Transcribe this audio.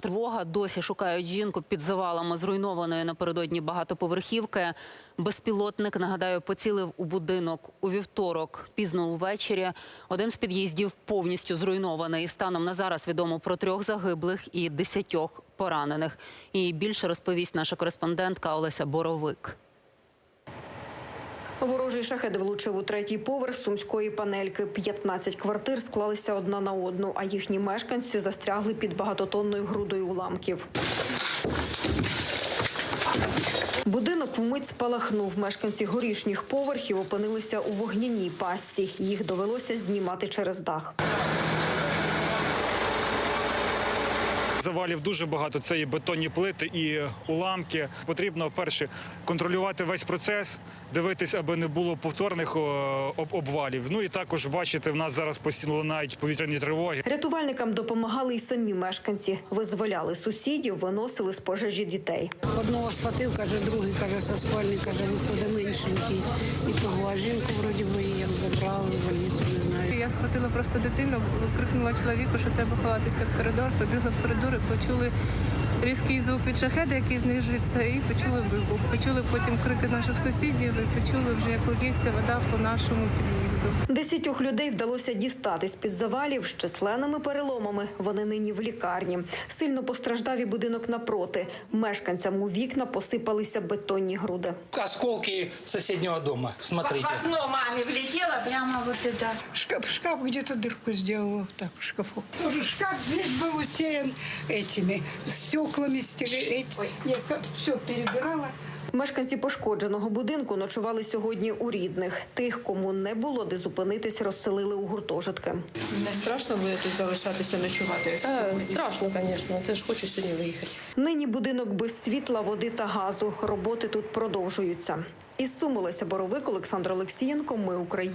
Тривога досі шукають жінку під завалами зруйнованої напередодні багатоповерхівки. Безпілотник, нагадаю, поцілив у будинок у вівторок, пізно увечері. Один з під'їздів повністю зруйнований. Станом на зараз відомо про трьох загиблих і десятьох поранених. І більше розповість наша кореспондентка Олеся Боровик. Ворожий шахет влучив у третій поверх сумської панельки. 15 квартир склалися одна на одну, а їхні мешканці застрягли під багатотонною грудою уламків. Будинок вмить спалахнув. Мешканці горішніх поверхів опинилися у вогняній пастці. Їх довелося знімати через дах. Завалів дуже багато. Це і бетонні плити, і уламки. Потрібно перше контролювати весь процес, дивитись, аби не було повторних обвалів. Ну і також бачите, в нас зараз постійно лунають повітряні тривоги. Рятувальникам допомагали й самі мешканці. Визволяли сусідів, виносили з пожежі дітей. Одного схватив, каже, другий каже, со спальні, каже, виходить меншенький. І того, а жінку вроді би як забрали в знаю. Я схватила просто дитину, крикнула чоловіку, що треба ховатися в коридор. Побігла в коридор і почули різкий звук від шахеда, який знижується, і почули вибух. Почули потім крики наших сусідів і почули вже, як лється вода по нашому під'їзду. Десятьох людей вдалося дістатись під завалів з численними переломами. Вони нині в лікарні. Сильно постраждав і будинок напроти. Мешканцям у вікна посипалися бетонні груди. осколки соседнего дома. Смотрите. В окно маме влетела прямо вот это. Шкаф, шкаф где-то дырку сделала, вот так, в шкафу. Тоже шкаф весь был усеян этими стеклами, стекли- эти. Я все перебирала. Мешканці пошкодженого будинку ночували сьогодні у рідних. Тих, кому не було де зупинитись, розселили у гуртожитки. Не страшно буде тут залишатися ночувати? Та, страшно, звісно. Це ж хочу сьогодні виїхати. Нині будинок без світла, води та газу. Роботи тут продовжуються. Із Суму Леся Боровик, Олександр Олексієнко. Ми Україна.